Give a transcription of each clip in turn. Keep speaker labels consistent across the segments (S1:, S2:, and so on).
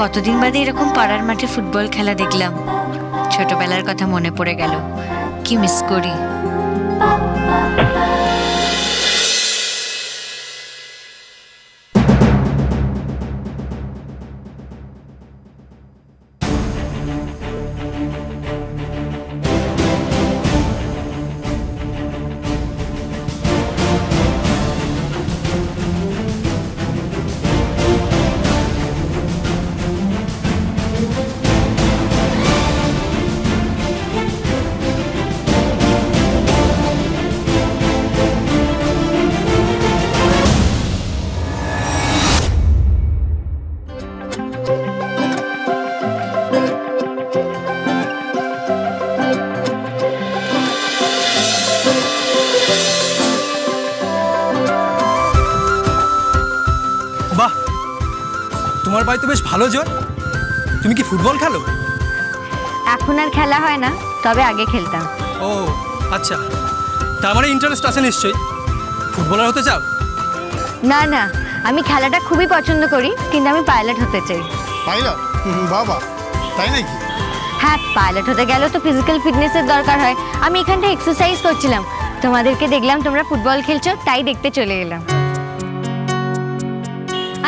S1: কতদিন বাদে এরকম পাড়ার মাঠে ফুটবল খেলা দেখলাম। ছোটবেলার কথা মনে পড়ে গেল। কি মিস করি।
S2: ভালো জোর তুমি কি ফুটবল খেলো?
S1: এখন আর খেলা হয় না তবে আগে খেলতাম।
S2: ও আচ্ছা। তার মানে ইন্টারেস্ট আছে নিশ্চয়ই। ফুটবলার হতে চাও?
S1: না না আমি খেলাটা খুবই পছন্দ করি কিন্তু আমি পাইলট হতে চাই।
S3: পাইলট? বাবা তাই নাকি?
S1: হ্যাঁ পাইলট হতে গেলেও তো ফিজিক্যাল ফিটনেসের দরকার হয়। আমি এখানটা এক্সারসাইজ করছিলাম। তোমাদেরকে দেখলাম তোমরা ফুটবল খেলছো তাই দেখতে চলে এলাম।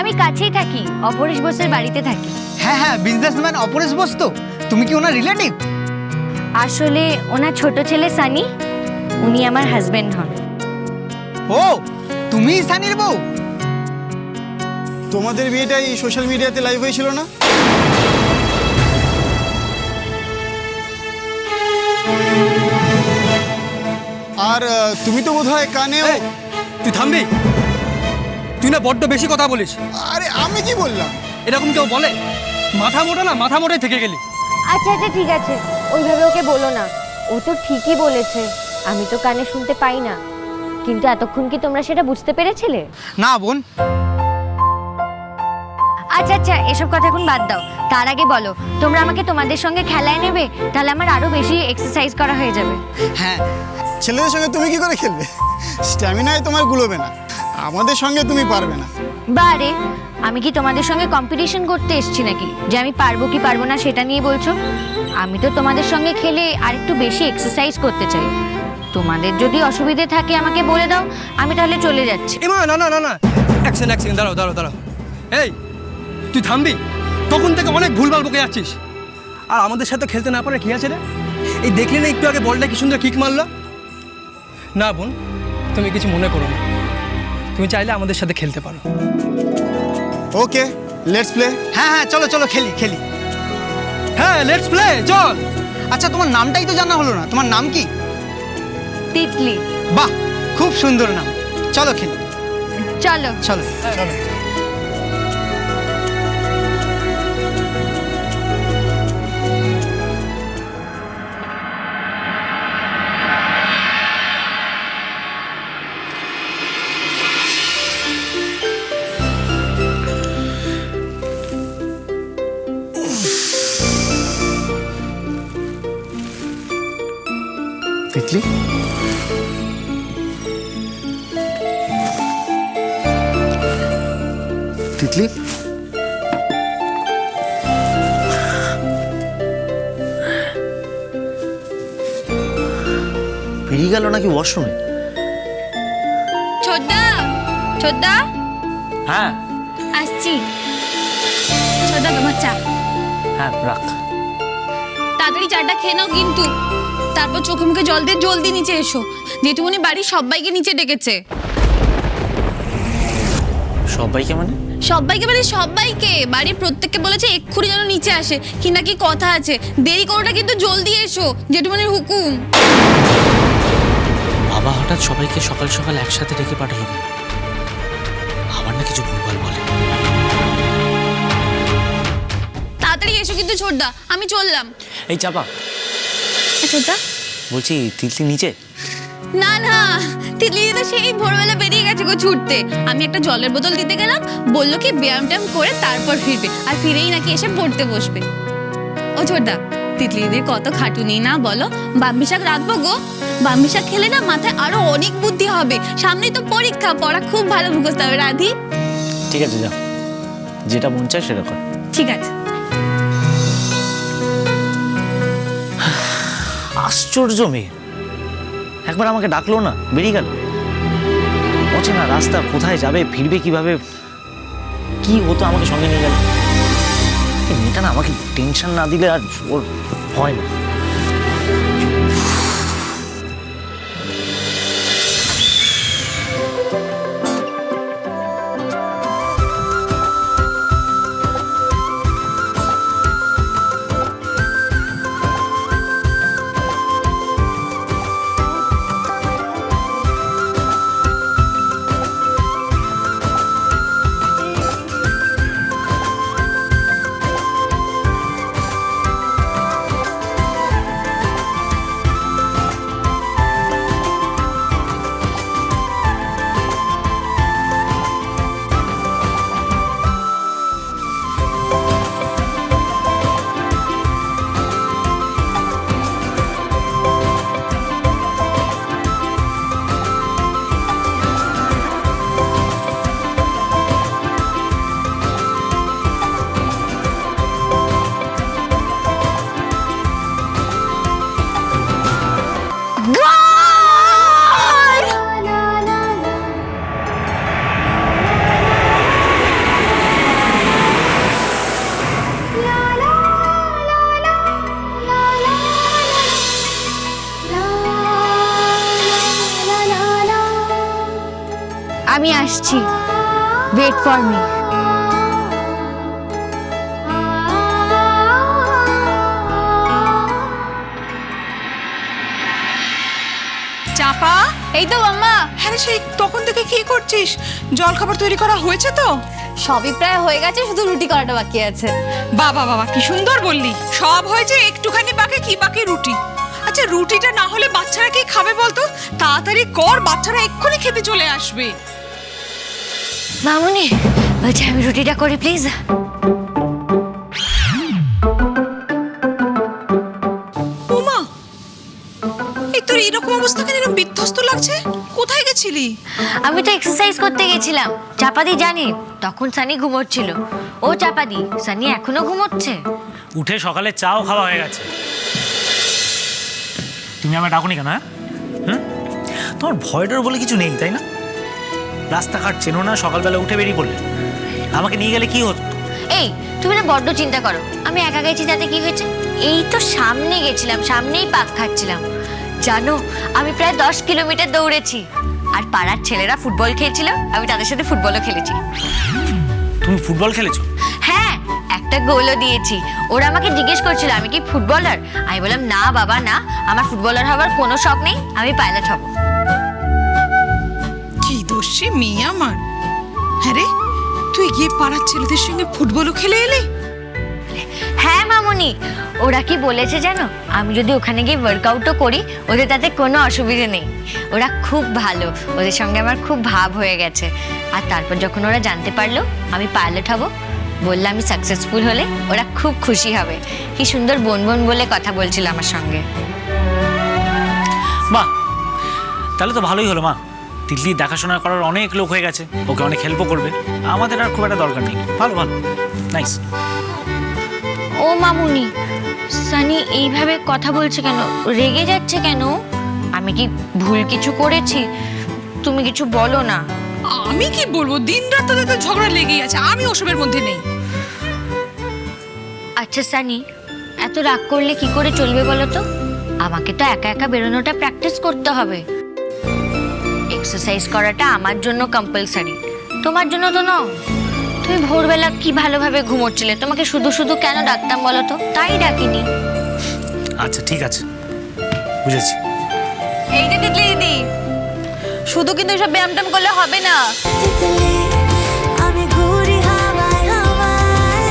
S1: আমি কাছেই থাকি অপরেশ বোসের বাড়িতে থাকি।
S4: হ্যাঁ হ্যাঁ বিজনেসম্যান অপরেশ বোস তো। তুমি কি ওনার রিলেটিভ
S1: আসলে ওনার ছোট ছেলে সানি উনি আমার হাজবেন্ড হন।
S4: ও তুমি সানির বউ?
S3: তোমাদের বিয়েটাই সোশ্যাল মিডিয়াতে লাইভ হয়েছিল না? আর তুমি তো বোধহয় কানেও
S2: এই, তুই থামবি? তুই না বড্ড বেশি কথা বলিস।
S3: আরে আমি কি বললাম?
S2: এরকম কেউ বলে? মাথা মোটা না মাথা মোটাই থেকে গেলি।
S5: আচ্ছা আচ্ছা ঠিক আছে। ওইভাবে ওকে বলো না। ও তো ঠিকই বলেছে। আমি তো কানে শুনতে পাই না। কিন্তু এতক্ষণ কি তোমরা সেটা বুঝতে পেরেছিলে?
S4: না বোন।
S1: আচ্ছা আচ্ছা এসব কথা এখন বাদ দাও। তার আগে বলো তোমরা আমাকে তোমাদের সঙ্গে খেলায় নেবে? তাহলে আমার আরও বেশি এক্সারসাইজ করা হয়ে যাবে।
S4: হ্যাঁ
S3: ছেলেদের সঙ্গে তুমি কি করে খেলবে? স্ট্যামিনায় তোমার গুলোবে না। আমাদের সঙ্গে তুমি পারবে না।
S1: বারে আমি কি তোমাদের সঙ্গে কম্পিটিশন করতে এসেছি নাকি? যে আমি পারব কি পারব না সেটা নিয়ে বলছো? আমি তো তোমাদের সঙ্গে খেলে আর একটু বেশি এক্সারসাইজ করতে চাই। তোমাদের যদি অসুবিধে থাকে আমাকে বলে দাও আমি তাহলে চলে যাচ্ছি।
S2: এমা না না না না। এক সেকেন্ড এক সেকেন্ড দাঁড়াও দাঁড়াও দাঁড়াও। এই তুই থামবি? তখন থেকে অনেক ভুলভাল বকে যাচ্ছিস? আর আমাদের সাথে খেলতে না পারে কি আছে রে? এই দেখলি না একটু আগে বলটা কি সুন্দর কিক মারলো? না বোন তুমি কিছু মনে করো না। তুমি চাইলে আমাদের সাথে খেলতে পারো।
S3: ওকে লেটস প্লে
S4: হ্যাঁ হ্যাঁ চলো চলো খেলি খেলি।
S2: হ্যাঁ লেটস প্লে চল।
S4: আচ্ছা তোমার নামটাই তো জানা হলো না। তোমার নাম কি?
S1: তিতলি।
S4: বাহ খুব সুন্দর নাম। চলো খেলি।
S1: চলো।
S4: চলো।
S3: চলো। তিতলি তিতলি?
S6: বেরিয়ে গেল নাকি ওয়াশরুমে
S1: ছোদ্দা ছোদ্দা
S6: হ্যাঁ।
S1: আসছি। ছোদ্দা তোমার চা।
S6: হ্যাঁ রাখ।
S7: তাড়াতাড়ি চাটা খেয়ে নাও কিন্তু। তারপর চোখে মুখে জল দিয়ে জলদি নিচে এসো। জেঠুমনি বাড়ির সবাইকে নিচে ডেকেছে।
S6: সবাইকে মানে?
S7: সবাইকে মানে সবাইকে। বাড়ির প্রত্যেককে বলেছে এক্ষুনি যেন নিচে আসে। কি না কি কথা আছে। দেরি করো না কিন্তু জলদি এসো জেঠুমনির হুকুম।
S6: বাবা হঠাৎ সবাইকে সকাল সকাল একসাথে ডেকে পাঠালো আবার না কিছু ভুলভাল বলে।
S7: তাড়াতাড়ি এসো কিন্তু ছোটদা আমি চললাম।
S6: এই চাপা।
S7: ছোটদা
S6: বলছি তিতলি নিচে?
S7: না না তিতলি তো সেই ভোরবেলা বেরিয়ে গেছে গো ছুটতে। আমি একটা জলের বোতল দিতে গেলাম বলল কি ব্যায়াম ট্যায়াম করে তারপর ফিরবে। আর ফিরেই নাকি এসে পড়তে বসবে। ও ছোটদা তিতলি দিদির কত খাটুনি না বলো। বাম্বি শাক রাখব গো। বাম্বি শাক খেলে না মাথায় আরও অনেক বুদ্ধি হবে। সামনেই তো পরীক্ষা পড়া খুব ভালো মুখস্থ হবে। রাধি।
S6: ঠিক আছে যা। যেটা মন চায় সেটা কর।
S7: ঠিক আছে।
S6: আশ্চর্য মেয়ে একবার আমাকে ডাকলো না, বেরিয়ে গেল। অচেনা রাস্তা কোথায় যাবে, ফিরবে কীভাবে? কি হতো আমাকে সঙ্গে নিয়ে গেল? মেয়েটা না আমাকে টেনশন না দিলে আর ওর হয় না।
S1: আমি আসছি। ওয়েট ফর মি
S8: চাপা?
S7: এই তো আম্মা।
S8: হ্যাঁ সেই তখন থেকে কি করছিস? জল খাবার তৈরি করা হয়েছে তো?
S7: সবই প্রায় হয়ে গেছে শুধু রুটি করাটা বাকি আছে।
S8: বাবা বাবা কি সুন্দর বললি। সব হয়েছে একটুখানি বাকি কি বাকি রুটি? আচ্ছা রুটিটা না হলে বাচ্চারা কি খাবে বলতো? তাড়াতাড়ি কর বাচ্চারা এক্ষুনি খেতে চলে আসবে।
S1: মামুনি বলছি আমি রুটিটা করি প্লিজ
S8: ওমা এই তোর এরকম অবস্থা কেন? এরকম বিধ্বস্ত লাগছে? কোথায় গেছিলি?
S1: আমি তো এক্সারসাইজ করতে গেছিলাম। চাপাদি জানি তখন সানি ঘুমোচ্ছিল। ও চাপাদি সানি এখনও ঘুমোচ্ছে?
S6: উঠে সকালে চাও খাওয়া হয়ে গেছে। তুমি আমার ডাকুনি কেন হ্যাঁ? হুম? তোমার ভয় ডর বলে কিছু নেই তাই না? রাস্তাঘাট চেনো না সকালবেলা উঠে বেরিয়ে পড়লে। আমাকে নিয়ে গেলে কি হতো?
S1: এই তুমি না বড্ড চিন্তা করো। আমি একা গেছি তাতে কি হয়েছে? এই তো সামনে গেছিলাম সামনেই পাক খাচ্ছিলাম। জানো আমি প্রায় দশ কিলোমিটার দৌড়েছি। আর পাড়ার ছেলেরা ফুটবল খেলছিল আমি তাদের সাথে ফুটবলও খেলেছি।
S6: তুমি ফুটবল খেলেছো?
S1: হ্যাঁ একটা গোলও দিয়েছি। ওরা আমাকে জিজ্ঞেস করছিল আমি কি ফুটবলার? আমি বললাম না বাবা না। আমার ফুটবলার হওয়ার কোনো শখ নেই আমি পাইলট হব।
S8: দোষী মেয়ে আমার। হ্যাঁ রে তুই গিয়ে পাড়ার ছেলেদের সঙ্গে ফুটবলও খেলে এলি?
S1: হ্যাঁ মামুনি ওরা কি বলেছে জানো? আমি যদি ওখানে গিয়ে ওয়ার্কআউটও করি ওদের তাতে কোনো অসুবিধে নেই। ওরা খুব ভালো ওদের সঙ্গে আমার খুব ভাব হয়ে গেছে। আর তারপর যখন ওরা জানতে পারল আমি পাইলট হব বললাম আমি সাকসেসফুল হলে ওরা খুব খুশি হবে। কি সুন্দর বোন বোন বলে কথা বলছিল আমার সঙ্গে।
S6: বাহ তাহলে তো ভালোই হলো মা। তিতলি দেখাশোনা করার অনেক লোক হয়ে গেছে। ওকে অনেক হেল্পও করবে। আমাদের আর খুব একটা দরকার নেই। ভালো ভালো। নাইস
S1: ও মামুনি সানি এইভাবে কথা বলছে কেন? রেগে যাচ্ছে কেন? আমি কি ভুল কিছু করেছি? তুমি কিছু বলো না।
S8: আমি কি বলব? দিন রাত তোদের তো ঝগড়া লেগেই আছে। আমি ওসবের মধ্যে নেই।
S1: আচ্ছা সানি এত রাগ করলে কি করে চলবে বলো তো? আমাকে তো একা একা বেরোনোটা প্র্যাকটিস করতে হবে। এক্সারসাইজ করাটা আমার জন্য কম্পালসারি তোমার জন্য তো নাও তুমি ভোরবেলা কি ভালোভাবে ঘুমোচ্ছিলে? তোমাকে শুধু শুধু কেন ডাকতাম বলো তো? তাই ডাকিনি।
S6: আচ্ছা ঠিক আছে। বুঝেছি।
S7: এই যে তিতলি দিদি শুধু কিন্তু সব ব্যায়াম ট্যাম করলে হবে না।
S9: আমি ঘুরি হাওয়ায় হাওয়ায়।